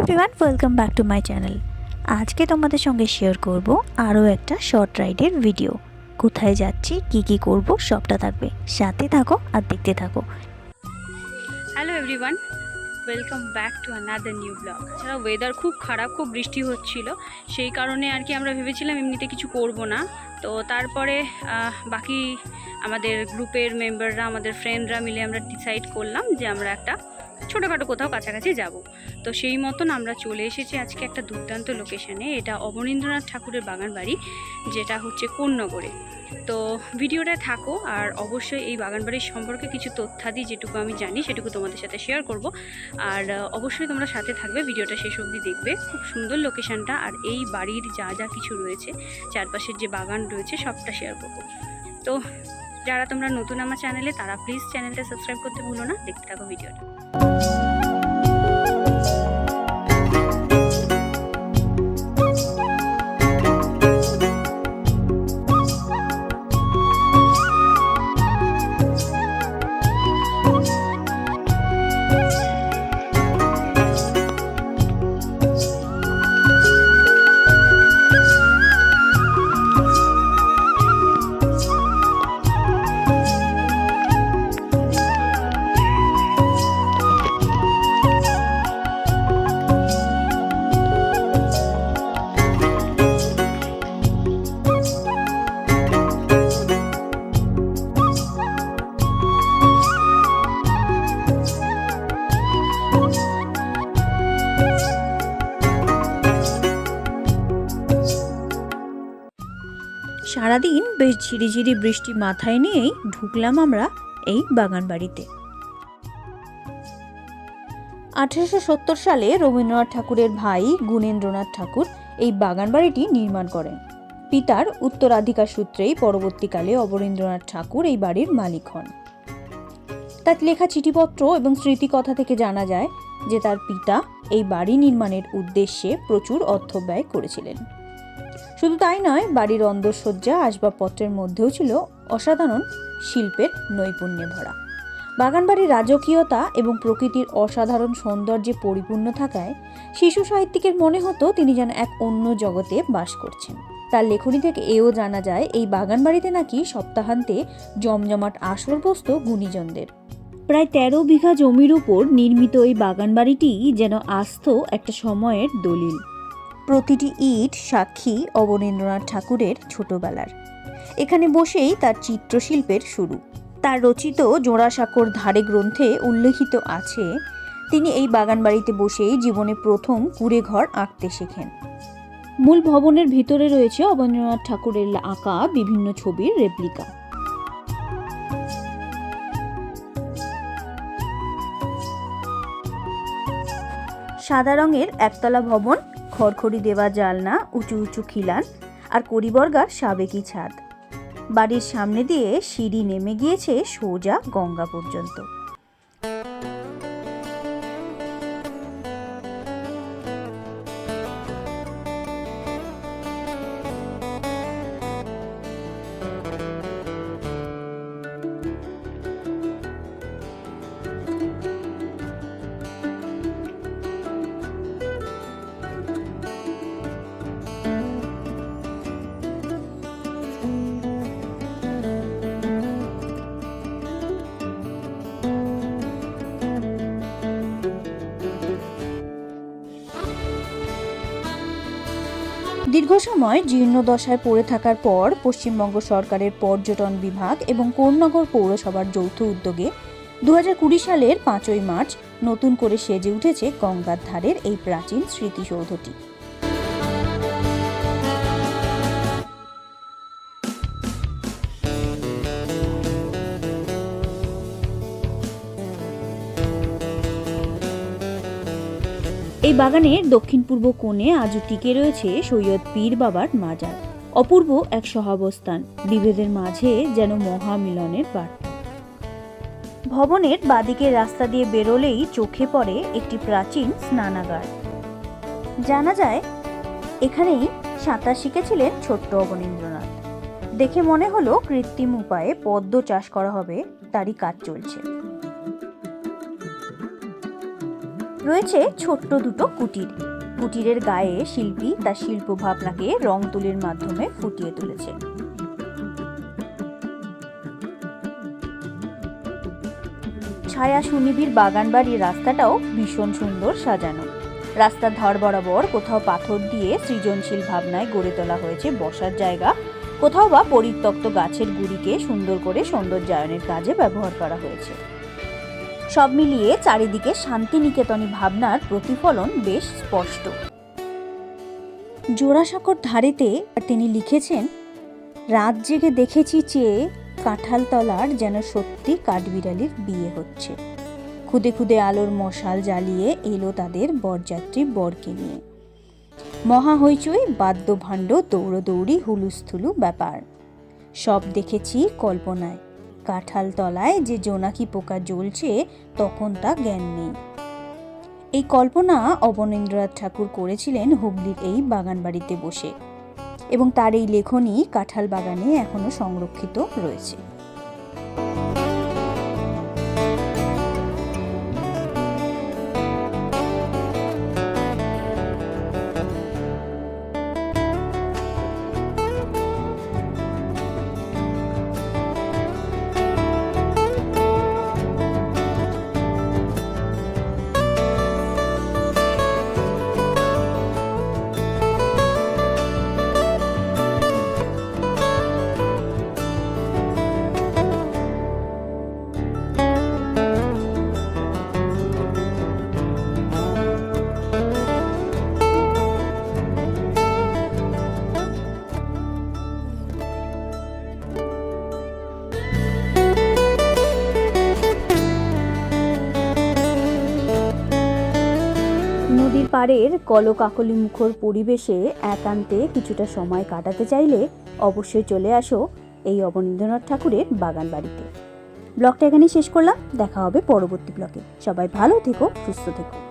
Everyone welcome back to my channel আজকে তোমাদের সঙ্গে শেয়ার করব আরও একটা শর্ট রাইডের ভিডিও কোথায় যাচ্ছি, কি কি করব, সবটা থাকবে। সাথে থাকো আর দেখতে থাকো। Hello everyone welcome back to another new blog এছাড়া ওয়েদার খুব খারাপ, খুব বৃষ্টি হচ্ছিল। সেই কারণে আর কি আমরা ভেবেছিলাম এমনিতে কিছু করব না। তো তারপরে বাকি আমাদের গ্রুপের মেম্বাররা আমাদের ফ্রেন্ডরা মিলে আমরা ডিসাইড করলাম যে আমরা একটা ছোটোখাটো কোথাও কাছাকাছি যাব। তো সেই মতন আমরা চলে এসেছি আজকে একটা দুর্দান্ত লোকেশানে এটা অবনীন্দ্রনাথ ঠাকুরের বাগান বাড়ি, যেটা হচ্ছে কোন্নগরে। তো ভিডিওটায় থাকো আর অবশ্যই এই বাগান বাড়ির সম্পর্কে কিছু তথ্যাদি যেটুকু আমি জানি সেটুকু তোমাদের সাথে শেয়ার করব। আর অবশ্যই তোমরা সাথে থাকবে, ভিডিওটা শেষ অবধি দেখবে। খুব সুন্দর লোকেশনটা আর এই বাড়ির যা যা কিছু রয়েছে, চারপাশের যে বাগান রয়েছে সবটা শেয়ার করব। তো যারা তোমরা নতুন আমার চ্যানেলে তারা প্লিজ চ্যানেলটা সাবস্ক্রাইব করতে ভুলো না। দেখতে থাকো ভিডিওটা। সারাদিন বেশ ঝিরিঝিরি বৃষ্টি মাথায় নিয়েই ঢুকলাম আমরা এই বাগান বাড়িতে আঠেরোশো সত্তর সালে রবীন্দ্রনাথ ঠাকুরের ভাই গুণেন্দ্রনাথ ঠাকুর এই বাগান বাড়িটি নির্মাণ করেন। পিতার উত্তরাধিকার সূত্রেই পরবর্তীকালে অবরীন্দ্রনাথ ঠাকুর এই বাড়ির মালিক হন। তার লেখা চিঠিপত্র এবং স্মৃতিকথা থেকে জানা যায় যে তার পিতা এই বাড়ি নির্মাণের উদ্দেশ্যে প্রচুর অর্থ ব্যয় করেছিলেন। শুধু তাই নয়, বাড়ির অন্দরসজ্জা আসবাবপত্রের মধ্যেও ছিল অসাধারণ শিল্পের নৈপুণ্যে ভরা। বাগানবাড়ির রাজকীয়তা এবং প্রকৃতির অসাধারণ সৌন্দর্যে পরিপূর্ণ থাকায় শিশু সাহিত্যিকের মনে হতো তিনি যেন এক অন্য জগতে বাস করছেন। তার লেখনী থেকে এও জানা যায়, এই বাগানবাড়িতে নাকি সপ্তাহান্তে জমজমাট আসর বসত গুণীজনদের। প্রায় তেরো বিঘা জমির উপর নির্মিত এই বাগানবাড়িটি যেন আস্ত একটা সময়ের দলিল। প্রতিটি ইট সাক্ষী অবনীন্দ্রনাথ ঠাকুরের ছোটবেলার। এখানে বসেই তার চিত্রশিল্পের শুরু। তার রচিত জোড়াসাঁকোর ধারে গ্রন্থে উল্লেখিত আছে, তিনি এই বাগানবাড়িতে বসেই জীবনে প্রথম কুড়ে ঘর আঁকতে শেখেন। মূল ভবনের ভিতরে রয়েছে অবনীন্দ্রনাথ ঠাকুরের আঁকা বিভিন্ন ছবির রেপ্লিকা। সাদা রঙের একতলা ভবন খড়খড়ি দেওয়া জালনা উঁচু উঁচু খিলান, আর করিবর্গার সাবেকি ছাদ। বাড়ির সামনে দিয়ে সিঁড়ি নেমে গিয়েছে সোজা গঙ্গা পর্যন্ত। দীর্ঘ সময় জীর্ণদশায় পড়ে থাকার পর পশ্চিমবঙ্গ সরকারের পর্যটন বিভাগ এবং কোন্নগর পৌরসভার যৌথ উদ্যোগে দু সালের পাঁচই মার্চ নতুন করে সেজে উঠেছে গঙ্গার ধারের এই প্রাচীন স্মৃতিসৌধটি। এই বাগানের দক্ষিণ পূর্ব কোণে আজও টিকে রয়েছে সৈয়দ পীর বাবার মাজার, অপূর্ব এক সহাবস্থান। বিভেদের মাঝে যেন মহামিলনের বার্তা। ভবনের বাদিকের রাস্তা দিয়ে বেরোলেই চোখে পড়ে একটি প্রাচীন স্নানাগার। জানা যায়, এখানেই সাঁতার শিখেছিলেন ছোট্ট অবনীন্দ্রনাথ। দেখে মনে হলো কৃত্রিম উপায়ে পদ্ম চাষ করা হবে, তারই কাজ চলছে। রয়েছে ছোট্ট দুটো কুটির। কুটিরের গায়ে শিল্পী তার শিল্প ভাবনাকে রং তুলির মাধ্যমে ফুটিয়ে তুলেছে। ছায়া সুনিবির বাগান বাড়ির রাস্তাটাও ভীষণ সুন্দর সাজানো। রাস্তার ধার বরাবর কোথাও পাথর দিয়ে সৃজনশীল ভাবনায় গড়ে তোলা হয়েছে বসার জায়গা। কোথাও বা পরিত্যক্ত গাছের গুড়িকে সুন্দর করে সৌন্দর্যায়নের কাজে ব্যবহার করা হয়েছে। সব মিলিয়ে চারিদিকে শান্তিনিকেতনী ভাবনার প্রতিফলন বেশ স্পষ্ট। জোড়াসাঁকোর ধারেতে তিনি লিখেছেন, রাত জেগে দেখেছি চেয়ে কাঁঠালতলার যেন সত্যি কাঠবিড়ালির বিয়ে হচ্ছে। খুদে খুদে আলোর মশাল জ্বালিয়ে এলো তাদের বরযাত্রী বরকে নিয়ে। মহা হইচই, বাদ্যভাণ্ড, দৌড়দৌড়ি, হুলুস্থুলু ব্যাপার। সব দেখেছি কল্পনায়। কাঁঠাল তলায় যে জোনাকি পোকা জ্বলছে, তখন তা জ্ঞান নেই। এই কল্পনা অবনীন্দ্রনাথ ঠাকুর করেছিলেন হুগলির এই বাগান বাড়িতে বসে এবং তার এই লেখনী কাঁঠাল বাগানে এখনও সংরক্ষিত রয়েছে। পাড়ের কলকাকলি মুখর পরিবেশে একান্তে কিছুটা সময় কাটাতে চাইলে অবশ্যই চলে আসো এই অবনীন্দ্রনাথ ঠাকুরের বাগান বাড়িতে ব্লগটা এখানেই শেষ করলাম। দেখা হবে পরবর্তী ব্লগে। সবাই ভালো থেকো, সুস্থ থেকো।